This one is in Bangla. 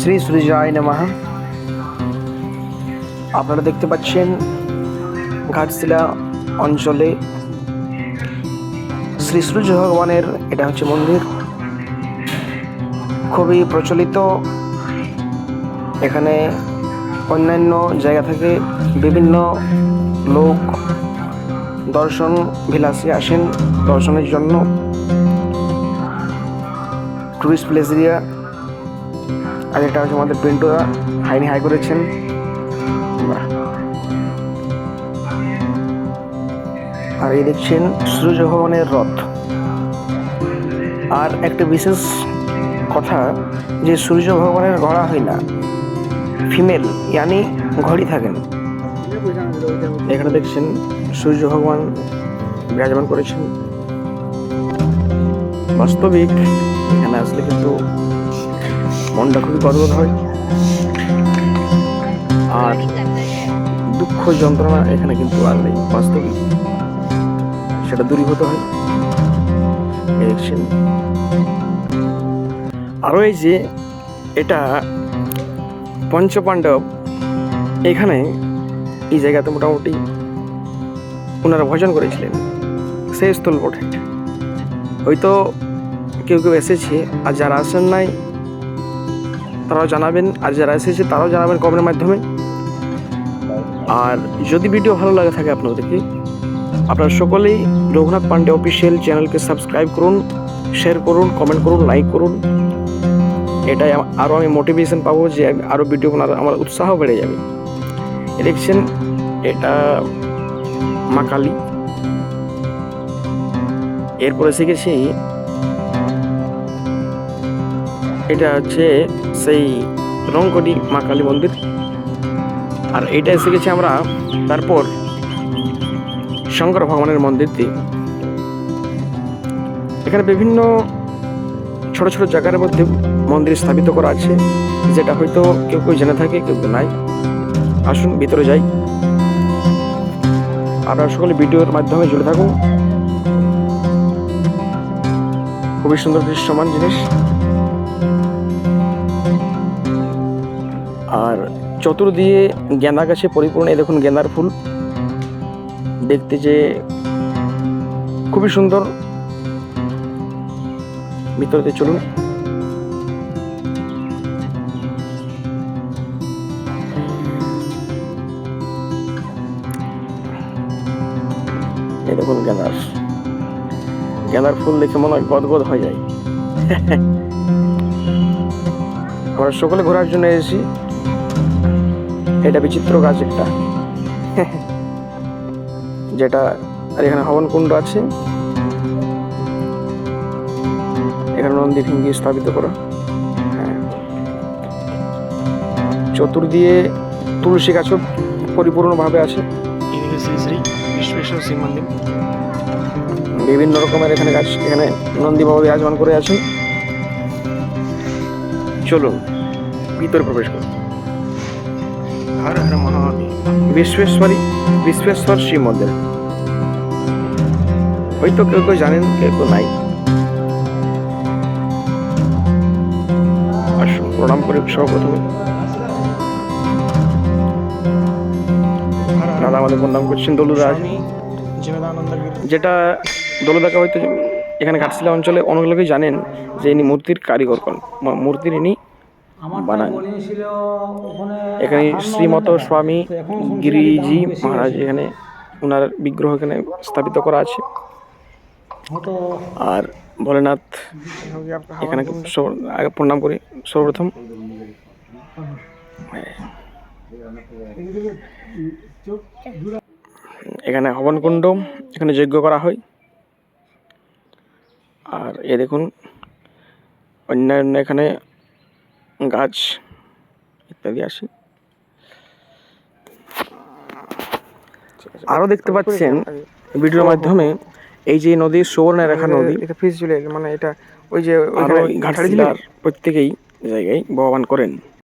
শ্রী সূর্যায় নমঃ। আপনারা দেখতে পাচ্ছেন ঘাটশিলা অঞ্চলে শ্রী সূর্য ভগবানের এটা হচ্ছে মন্দির, খুবই প্রচলিত। এখানে অন্যান্য জায়গা থেকে বিভিন্ন লোক দর্শন বিলাসী আসেন দর্শনের জন্য। টুরিস্ট প্লেস এরিয়া আর এটা হচ্ছে আমাদের পিন্টুরা হাইনি হাই করেছেন। আর এই দেখছেন সূর্য ভবনের রথ। আর একটা বিশেষ কথা, যে সূর্য ভগবানের গড়া হয় না ফিমেল ইয়ানি ঘড়ি থাকেন। এখানে দেখছেন সূর্য ভগবান বিরাজমান করেছেন। বাস্তবিক, এখানে আসলে কিন্তু মনটা খুবই গদগদ হয়। আর দুঃখ যন্ত্রণা এখানে কিন্তু আর নেই, বাস্তবিক। সেটা দূরীভূত হয় দেখছেন আরও এই যে এটা পঞ্চপাণ্ডব, এখানে এই জায়গাতে মোটামুটি ওনারা ভজন করেছিলেন, সেই স্থল বটে। হয়তো কেউ কেউ এসেছে, আর যারা আসেন নাই তারাও জানাবেন, আর যারা এসেছে তারাও জানাবেন কমেন্টের মাধ্যমে। আর যদি ভিডিও ভালো লাগে থাকে আপনাদেরকে, আপনারা সকলেই রঘুনাথ পান্ডে অফিসিয়াল চ্যানেলকে সাবস্ক্রাইব করুন, শেয়ার করুন, কমেন্ট করুন, লাইক করুন। এটাই আরও আমি মোটিভেশন পাবো যে আরও ভিডিও বানার আমার উৎসাহ বেড়ে যাবে। দেখছেন, এটা মা কালী। এরপরে শিখেছি এটা হচ্ছে সেই রংকটি মা কালী মন্দির। আর এইটা শিখেছি আমরা তারপর শঙ্কর ভগবানের মন্দিরটি। এখানে বিভিন্ন ছোট ছোট জায়গার মধ্যে মন্দির স্থাপিত করা আছে, যেটা হয়তো কেউ কেউ জেনে থাকে, কেউ কেউ নাই। আসুন, ভিতরে যাই। আপনারা সকলে ভিডিওর মাধ্যমে জুড়ে থাকুন। খুবই সুন্দর দৃশ্যমান জিনিস। আর চতুর্দিকে গেঁদা গাছে পরিপূর্ণ এই দেখুন গেঁদার ফুল। দেখতে যে খুবই সুন্দর। ভিতরতে চলুন। এই দেখুন গেঁদার। গেঁদার ফুল দেখে মনে হয় গদগদ হয়ে যায়। আমরা সকলে ঘোরার জন্য এসেছি। এটা বিচিত্র গাছ একটা। যেটা আর এখানে হবন কুণ্ড আছে। এখানে নন্দী ভিঙ্গি স্থাপিত করা। হ্যাঁ। চতুর্দিকে তুলসী গাছও পরিপূর্ণভাবে আছে। শ্রী শ্রী বিশ্বেশ্বর শিব মন্দির। বিভিন্ন রকমের এখানে গাছ এখানে নন্দী বাবা বিরাজমান করে আছেন। চলুন ভিতরে প্রবেশ করুন। হর হর মহাদেব বিশ্বেশ্বরী, বিশ্বেশ্বর শিব মন্দির হয়তো কেউ কেউ জানেন, কেউ কেউ নাই। আসুন, প্রণাম করি সর্বপ্রথমে দাদা আমাদের প্রণাম করছেন দলুদা যেটা দলুদাকে হয়তো এখানে ঘাটশিলা অঞ্চলে অনেক লোকই জানেন যে ইনি মূর্তির কারিগর কন। মূর্তির ইনি এখানে শ্রীমত স্বামী গিরিজি মহারাজ এখানে ওনার বিগ্রহ এখানে স্থাপিত করা আছে। আর ভোলেনাথ এখানে আগে প্রণাম করি। সর্বপ্রথম। এখানে হবনকুণ্ড এখানে যজ্ঞ করা হয়। আর এ দেখুন অন্যান্য এখানে গাছ ইত্যাদি আসে। আরও দেখতে পাচ্ছেন ভিডিওর মাধ্যমে এই যে নদী সুবর্ণরেখা নদী। এটা ফিস মানে এটা ওই যে ঘাটাড়ি জেলার প্রত্যেকেই জায়গায় ভগবান করেন।